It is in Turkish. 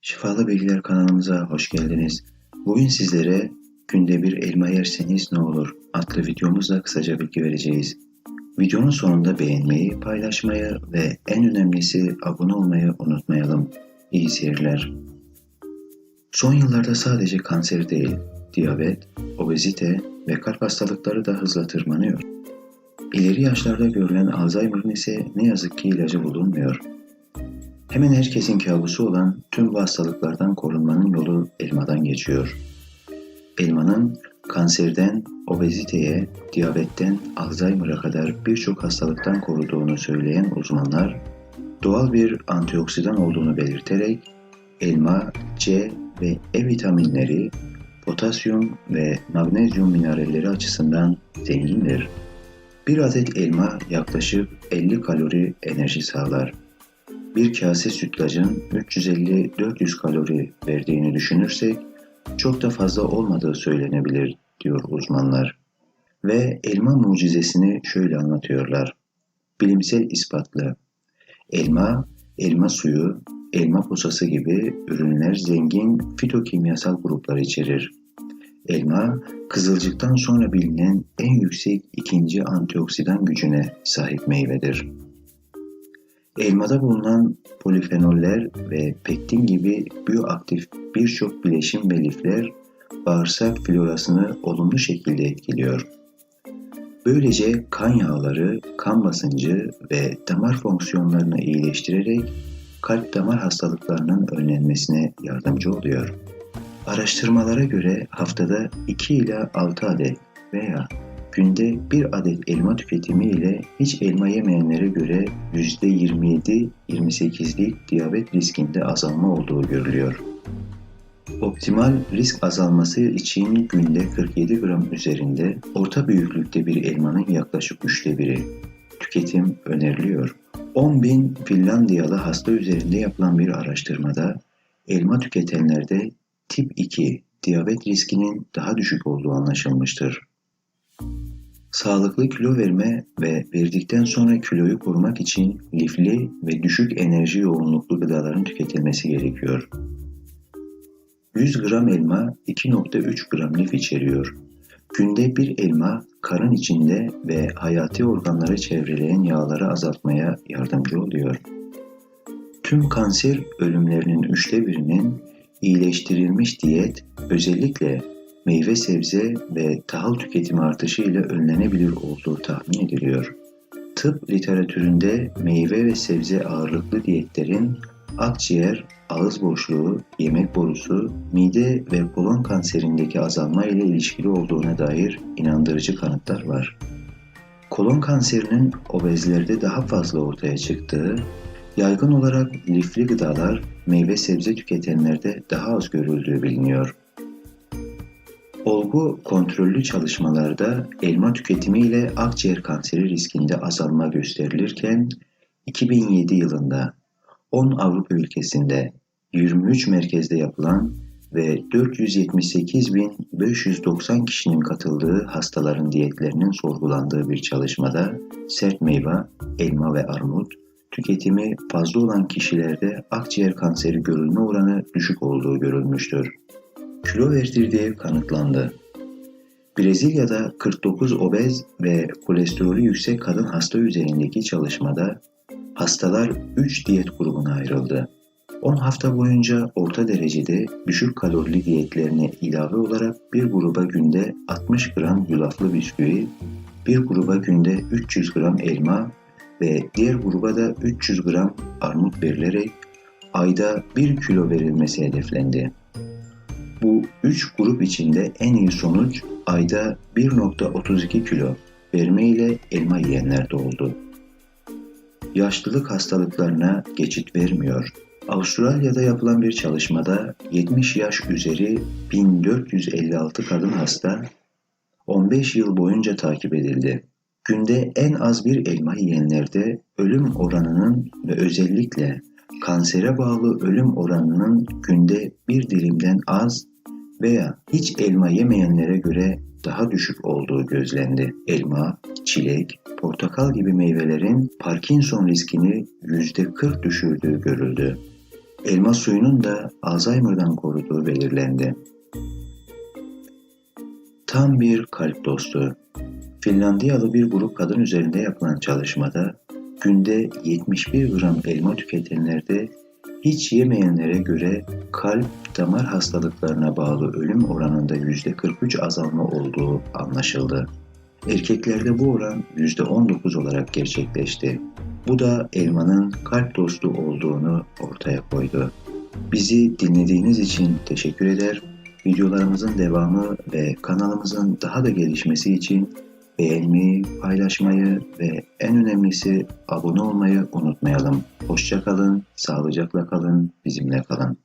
Şifalı Bilgiler kanalımıza hoş geldiniz. Bugün sizlere günde bir elma yerseniz ne olur adlı videomuzla kısaca bilgi vereceğiz. Videonun sonunda beğenmeyi, paylaşmayı ve en önemlisi abone olmayı unutmayalım. İyi seyirler. Son yıllarda sadece kanser değil, diyabet, obezite ve kalp hastalıkları da hızla tırmanıyor. İleri yaşlarda görülen Alzheimer'ın ise ne yazık ki ilacı bulunmuyor. Hemen herkesin kabusu olan tüm bu hastalıklardan korunmanın yolu elmadan geçiyor. Elmanın kanserden obeziteye, diyabetten Alzheimer'a kadar birçok hastalıktan koruduğunu söyleyen uzmanlar, doğal bir antioksidan olduğunu belirterek elma, C ve E vitaminleri, potasyum ve magnezyum mineralleri açısından zengindir. Bir adet elma yaklaşık 50 kalori enerji sağlar. Bir kase sütlacın 350-400 kalori verdiğini düşünürsek çok da fazla olmadığı söylenebilir diyor uzmanlar. Ve elma mucizesini şöyle anlatıyorlar. Bilimsel ispatlı. Elma, elma suyu, elma posası gibi ürünler zengin fitokimyasal gruplar içerir. Elma, kızılcıktan sonra bilinen en yüksek ikinci antioksidan gücüne sahip meyvedir. Elmada bulunan polifenoller ve pektin gibi bioaktif birçok bileşim ve lifler bağırsak florasını olumlu şekilde etkiliyor. Böylece kan yağları, kan basıncı ve damar fonksiyonlarını iyileştirerek kalp damar hastalıklarının önlenmesine yardımcı oluyor. Araştırmalara göre haftada 2 ila 6 adet veya günde 1 adet elma tüketimi ile hiç elma yemeyenlere göre %27-28'lik diyabet riskinde azalma olduğu görülüyor. Optimal risk azalması için günde 47 gram üzerinde orta büyüklükte bir elmanın yaklaşık üçte biri tüketim öneriliyor. 10 bin Finlandiyalı hasta üzerinde yapılan bir araştırmada elma tüketenlerde tip 2 diyabet riskinin daha düşük olduğu anlaşılmıştır. Sağlıklı kilo verme ve verdikten sonra kiloyu korumak için lifli ve düşük enerji yoğunluklu gıdaların tüketilmesi gerekiyor. 100 gram elma 2.3 gram lif içeriyor. Günde bir elma karın içinde ve hayati organları çevreleyen yağları azaltmaya yardımcı oluyor. Tüm kanser ölümlerinin üçte birinin iyileştirilmiş diyet özellikle meyve sebze ve tahıl tüketimi artışı ile önlenebilir olduğu tahmin ediliyor. Tıp literatüründe meyve ve sebze ağırlıklı diyetlerin akciğer, ağız boşluğu, yemek borusu, mide ve kolon kanserindeki azalma ile ilişkili olduğuna dair inandırıcı kanıtlar var. Kolon kanserinin obezlerde daha fazla ortaya çıktığı, yaygın olarak lifli gıdalar meyve sebze tüketenlerde daha az görüldüğü biliniyor. Olgu kontrollü çalışmalarda elma tüketimi ile akciğer kanseri riskinde azalma gösterilirken 2007 yılında 10 Avrupa ülkesinde 23 merkezde yapılan ve 478.590 kişinin katıldığı hastaların diyetlerinin sorgulandığı bir çalışmada sert meyve, elma ve armut tüketimi fazla olan kişilerde akciğer kanseri görülme oranı düşük olduğu görülmüştür. Kilo verdirdiği kanıtlandı. Brezilya'da 49 obez ve kolesterolü yüksek kadın hasta üzerindeki çalışmada hastalar 3 diyet grubuna ayrıldı. 10 hafta boyunca orta derecede düşük kalorili diyetlerine ilave olarak bir gruba günde 60 gram yulaflı bisküvi, bir gruba günde 300 gram elma ve diğer gruba da 300 gram armut verilerek ayda 1 kilo verilmesi hedeflendi. Bu 3 grup içinde en iyi sonuç ayda 1.32 kilo verme ile elma yiyenlerde oldu. Yaşlılık hastalıklarına geçit vermiyor. Avustralya'da yapılan bir çalışmada 70 yaş üzeri 1456 kadın hasta 15 yıl boyunca takip edildi. Günde en az bir elma yiyenlerde ölüm oranının ve özellikle kansere bağlı ölüm oranının günde bir dilimden az veya hiç elma yemeyenlere göre daha düşük olduğu gözlendi. Elma, çilek, portakal gibi meyvelerin Parkinson riskini %40 düşürdüğü görüldü. elma suyunun da Alzheimer'dan koruduğu belirlendi. Tam bir kalp dostu. Finlandiyalı bir grup kadın üzerinde yapılan çalışmada günde 71 gram elma tüketenlerde hiç yemeyenlere göre kalp damar hastalıklarına bağlı ölüm oranında %43 azalma olduğu anlaşıldı. Erkeklerde bu oran %19 olarak gerçekleşti. Bu da elmanın kalp dostu olduğunu ortaya koydu. Bizi dinlediğiniz için teşekkür eder. Videolarımızın devamı ve kanalımızın daha da gelişmesi için beğenmeyi, paylaşmayı ve en önemlisi abone olmayı unutmayalım. Hoşça kalın, sağlıcakla kalın, bizimle kalın.